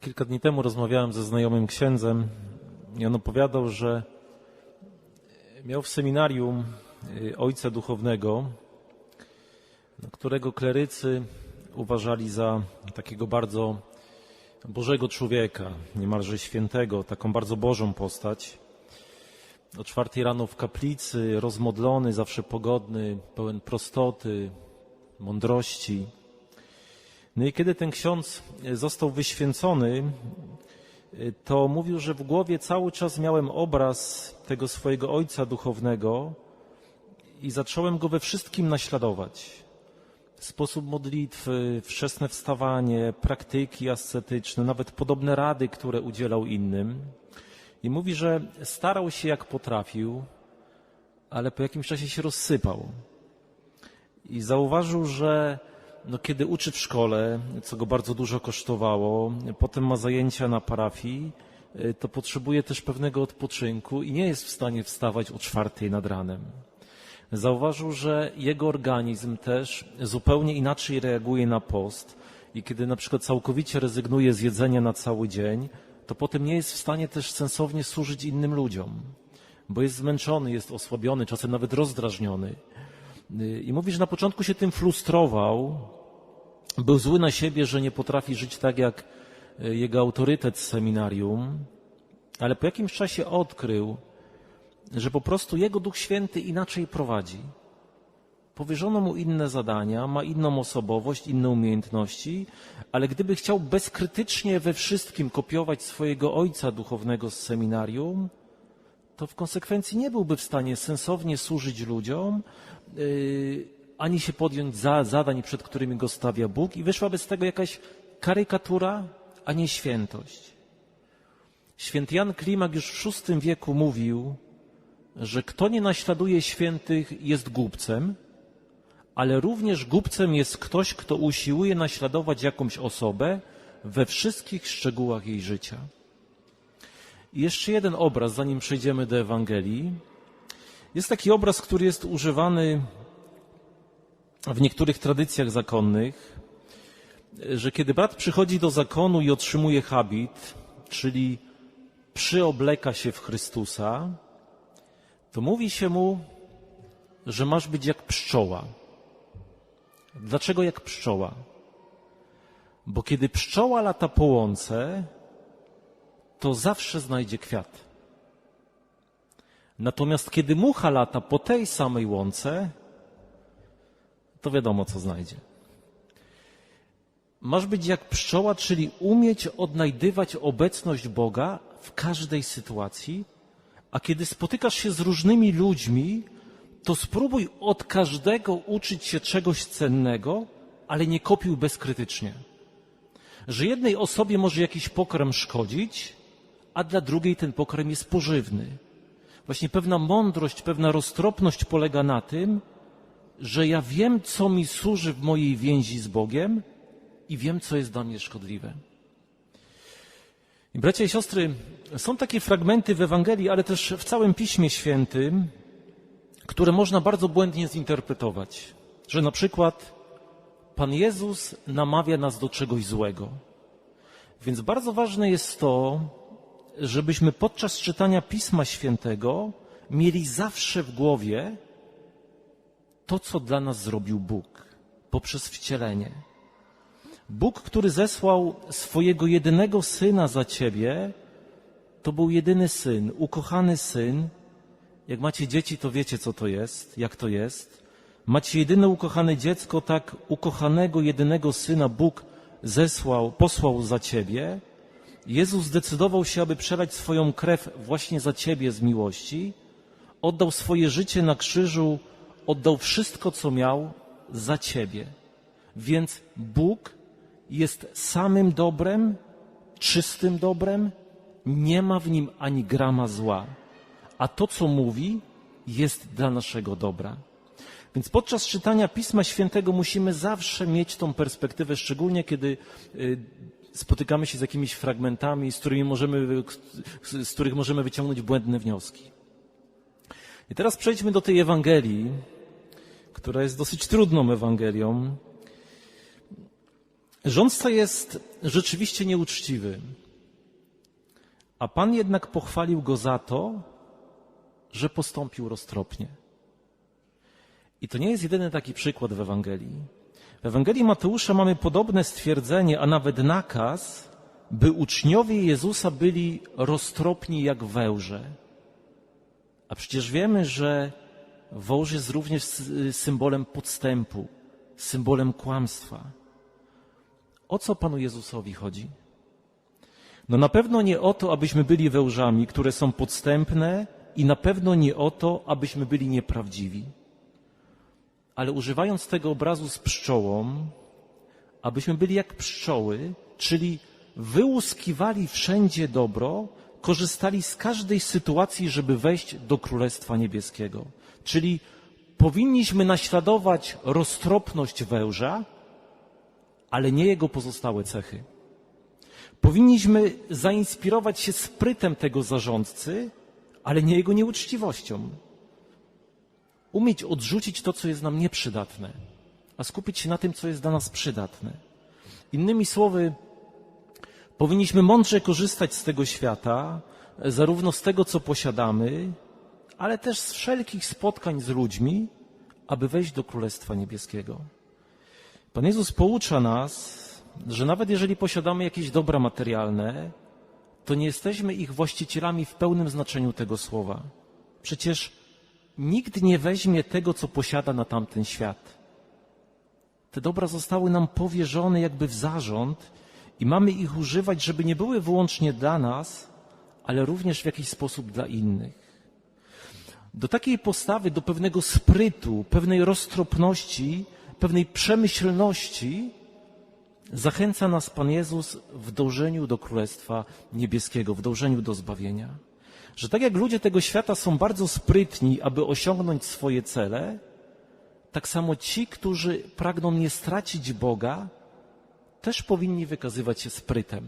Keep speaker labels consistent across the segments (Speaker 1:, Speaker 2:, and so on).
Speaker 1: Kilka dni temu rozmawiałem ze znajomym księdzem i on opowiadał, że miał w seminarium y, ojca duchownego, którego klerycy uważali za takiego bardzo Bożego człowieka, niemalże świętego, taką bardzo Bożą postać. O czwartej rano w kaplicy, rozmodlony, zawsze pogodny, pełen prostoty, mądrości. No i kiedy ten ksiądz został wyświęcony, to mówił, że w głowie cały czas miałem obraz tego swojego ojca duchownego i zacząłem go we wszystkim naśladować. Sposób modlitwy, wczesne wstawanie, praktyki ascetyczne, nawet podobne rady, które udzielał innym. I mówi, że starał się jak potrafił, ale po jakimś czasie się rozsypał. I zauważył, że no, kiedy uczy w szkole, co go bardzo dużo kosztowało, potem ma zajęcia na parafii, y, to potrzebuje też pewnego odpoczynku i nie jest w stanie wstawać o czwartej nad ranem. Zauważył, że jego organizm też zupełnie inaczej reaguje na post i kiedy na przykład całkowicie rezygnuje z jedzenia na cały dzień, to potem nie jest w stanie też sensownie służyć innym ludziom, bo jest zmęczony, jest osłabiony, czasem nawet rozdrażniony. Y, I mówi, że na początku się tym frustrował, był zły na siebie, że nie potrafi żyć tak jak y, jego autorytet z seminarium, ale po jakimś czasie odkrył, że po prostu jego Duch Święty inaczej prowadzi. Powierzono mu inne zadania, ma inną osobowość, inne umiejętności, ale gdyby chciał bezkrytycznie we wszystkim kopiować swojego ojca duchownego z seminarium, to w konsekwencji nie byłby w stanie sensownie służyć ludziom, yy, ani się podjąć za zadań, przed którymi go stawia Bóg, i wyszłaby z tego jakaś karykatura, a nie świętość. Święty Jan Klimak już w VI wieku mówił, że kto nie naśladuje świętych jest głupcem, ale również głupcem jest ktoś, kto usiłuje naśladować jakąś osobę we wszystkich szczegółach jej życia. I jeszcze jeden obraz, zanim przejdziemy do Ewangelii. Jest taki obraz, który jest używany w niektórych tradycjach zakonnych, że kiedy brat przychodzi do zakonu i otrzymuje habit, czyli przyobleka się w Chrystusa, to mówi się mu, że masz być jak pszczoła. Dlaczego jak pszczoła? Bo kiedy pszczoła lata po łące, to zawsze znajdzie kwiat. Natomiast kiedy mucha lata po tej samej łące, to wiadomo, co znajdzie. Masz być jak pszczoła, czyli umieć odnajdywać obecność Boga w każdej sytuacji, a kiedy spotykasz się z różnymi ludźmi, to spróbuj od każdego uczyć się czegoś cennego, ale nie kopiuj bezkrytycznie. Że jednej osobie może jakiś pokarm szkodzić, a dla drugiej ten pokarm jest pożywny. Właśnie pewna mądrość, pewna roztropność polega na tym, że ja wiem, co mi służy w mojej więzi z Bogiem i wiem, co jest dla mnie szkodliwe. I bracia i siostry, są takie fragmenty w Ewangelii, ale też w całym Piśmie Świętym, które można bardzo błędnie zinterpretować. Że na przykład Pan Jezus namawia nas do czegoś złego. Więc bardzo ważne jest to, żebyśmy podczas czytania Pisma Świętego mieli zawsze w głowie to, co dla nas zrobił Bóg poprzez wcielenie. Bóg, który zesłał swojego jedynego syna za ciebie, to był jedyny syn, ukochany syn. Jak macie dzieci, to wiecie, co to jest, jak to jest. Macie jedyne ukochane dziecko, tak ukochanego, jedynego syna Bóg zesłał, posłał za ciebie. Jezus zdecydował się, aby przelać swoją krew właśnie za ciebie z miłości. Oddał swoje życie na krzyżu, oddał wszystko, co miał za ciebie. Więc Bóg jest samym dobrem, czystym dobrem, nie ma w nim ani grama zła. A to, co mówi, jest dla naszego dobra. Więc podczas czytania Pisma Świętego musimy zawsze mieć tą perspektywę, szczególnie kiedy y, spotykamy się z jakimiś fragmentami, z, którymi możemy, z których możemy wyciągnąć błędne wnioski. I teraz przejdźmy do tej Ewangelii, która jest dosyć trudną Ewangelią. Rządca jest rzeczywiście nieuczciwy, a Pan jednak pochwalił go za to, że postąpił roztropnie. I to nie jest jedyny taki przykład w Ewangelii. W Ewangelii Mateusza mamy podobne stwierdzenie, a nawet nakaz, by uczniowie Jezusa byli roztropni jak węże. A przecież wiemy, że wąż jest również sy- symbolem podstępu, symbolem kłamstwa. O co Panu Jezusowi chodzi? No na pewno nie o to, abyśmy byli wężami, które są podstępne i na pewno nie o to, abyśmy byli nieprawdziwi. Ale używając tego obrazu z pszczołą, abyśmy byli jak pszczoły, czyli wyłuskiwali wszędzie dobro, korzystali z każdej sytuacji, żeby wejść do Królestwa Niebieskiego. Czyli powinniśmy naśladować roztropność węża, ale nie jego pozostałe cechy. Powinniśmy zainspirować się sprytem tego zarządcy, ale nie jego nieuczciwością. Umieć odrzucić to, co jest nam nieprzydatne, a skupić się na tym, co jest dla nas przydatne. Innymi słowy, powinniśmy mądrze korzystać z tego świata, zarówno z tego, co posiadamy, ale też z wszelkich spotkań z ludźmi, aby wejść do Królestwa Niebieskiego. Pan Jezus poucza nas, że nawet jeżeli posiadamy jakieś dobra materialne, to nie jesteśmy ich właścicielami w pełnym znaczeniu tego słowa. Przecież nikt nie weźmie tego, co posiada na tamten świat. Te dobra zostały nam powierzone jakby w zarząd i mamy ich używać, żeby nie były wyłącznie dla nas, ale również w jakiś sposób dla innych. Do takiej postawy, do pewnego sprytu, pewnej roztropności, pewnej przemyślności zachęca nas Pan Jezus w dążeniu do Królestwa Niebieskiego, w dążeniu do zbawienia. Że tak jak ludzie tego świata są bardzo sprytni, aby osiągnąć swoje cele, tak samo ci, którzy pragną nie stracić Boga, też powinni wykazywać się sprytem.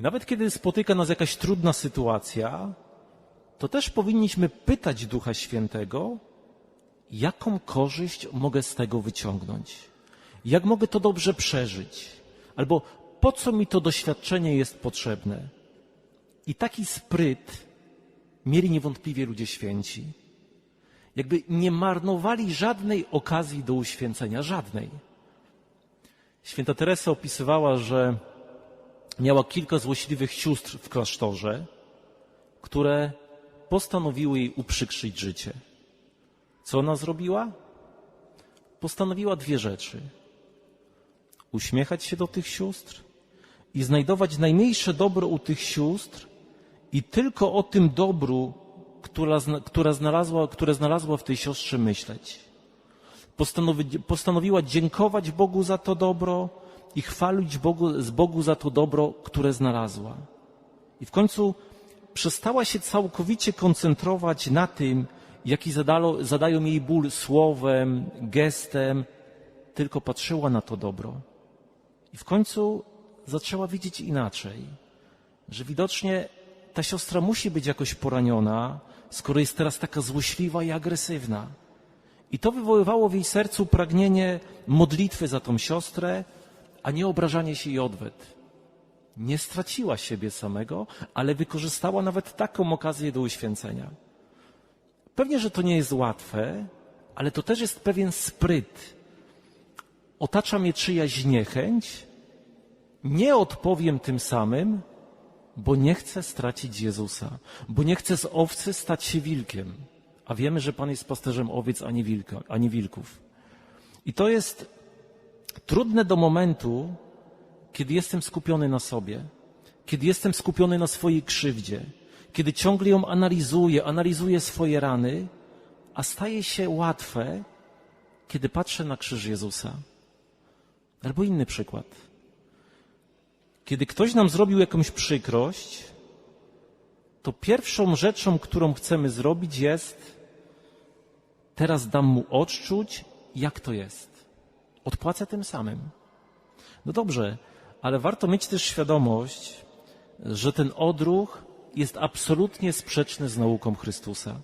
Speaker 1: Nawet kiedy spotyka nas jakaś trudna sytuacja, to też powinniśmy pytać Ducha Świętego, jaką korzyść mogę z tego wyciągnąć? Jak mogę to dobrze przeżyć? Albo po co mi to doświadczenie jest potrzebne? I taki spryt mieli niewątpliwie ludzie święci. Jakby nie marnowali żadnej okazji do uświęcenia, żadnej. Święta Teresa opisywała, że miała kilka złośliwych sióstr w klasztorze, które postanowiły jej uprzykrzyć życie. Co ona zrobiła? Postanowiła dwie rzeczy. Uśmiechać się do tych sióstr i znajdować najmniejsze dobro u tych sióstr i tylko o tym dobru, która, która znalazła, które znalazła w tej siostrze myśleć. Postanowi, postanowiła dziękować Bogu za to dobro i chwalić Bogu, z Bogu za to dobro, które znalazła. I w końcu przestała się całkowicie koncentrować na tym, jaki zadalo, zadają jej ból słowem, gestem, tylko patrzyła na to dobro. I w końcu zaczęła widzieć inaczej, że widocznie ta siostra musi być jakoś poraniona, skoro jest teraz taka złośliwa i agresywna. I to wywoływało w jej sercu pragnienie modlitwy za tą siostrę, a nie obrażanie się i odwet. Nie straciła siebie samego, ale wykorzystała nawet taką okazję do uświęcenia. Pewnie, że to nie jest łatwe, ale to też jest pewien spryt. Otacza mnie czyjaś niechęć, nie odpowiem tym samym, bo nie chcę stracić Jezusa, bo nie chcę z owcy stać się wilkiem. A wiemy, że Pan jest pasterzem owiec, a nie, wilka, a nie wilków. I to jest trudne do momentu, kiedy jestem skupiony na sobie, kiedy jestem skupiony na swojej krzywdzie, kiedy ciągle ją analizuję, analizuję swoje rany, a staje się łatwe, kiedy patrzę na krzyż Jezusa. Albo inny przykład. Kiedy ktoś nam zrobił jakąś przykrość, to pierwszą rzeczą, którą chcemy zrobić jest teraz dam mu odczuć, jak to jest. Odpłacę tym samym. No dobrze, ale warto mieć też świadomość, że ten odruch jest absolutnie sprzeczny z nauką Chrystusa.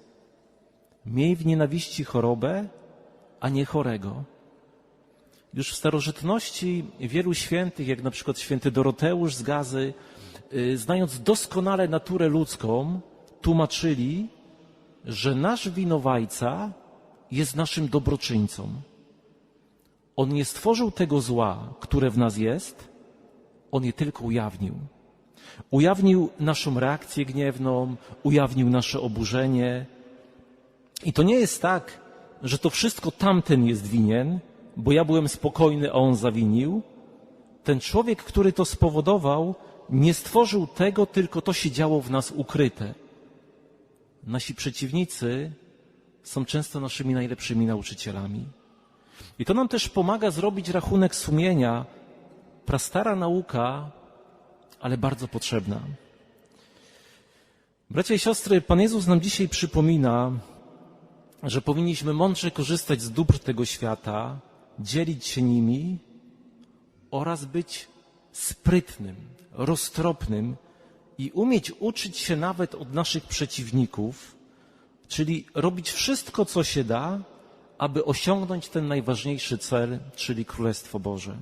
Speaker 1: Miej w nienawiści chorobę, a nie chorego. Już w starożytności wielu świętych, jak na przykład święty Doroteusz z Gazy, y, znając doskonale naturę ludzką, tłumaczyli, że nasz winowajca jest naszym dobroczyńcą. On nie stworzył tego zła, które w nas jest, on je tylko ujawnił. Ujawnił naszą reakcję gniewną, ujawnił nasze oburzenie. I to nie jest tak, że to wszystko tamten jest winien, bo ja byłem spokojny, a on zawinił. Ten człowiek, który to spowodował, nie stworzył tego, tylko to się działo w nas ukryte. Nasi przeciwnicy są często naszymi najlepszymi nauczycielami. I to nam też pomaga zrobić rachunek sumienia. Prastara nauka, ale bardzo potrzebna. Bracia i siostry, Pan Jezus nam dzisiaj przypomina, że powinniśmy mądrze korzystać z dóbr tego świata, dzielić się nimi oraz być sprytnym, roztropnym i umieć uczyć się nawet od naszych przeciwników, czyli robić wszystko, co się da, aby osiągnąć ten najważniejszy cel, czyli Królestwo Boże.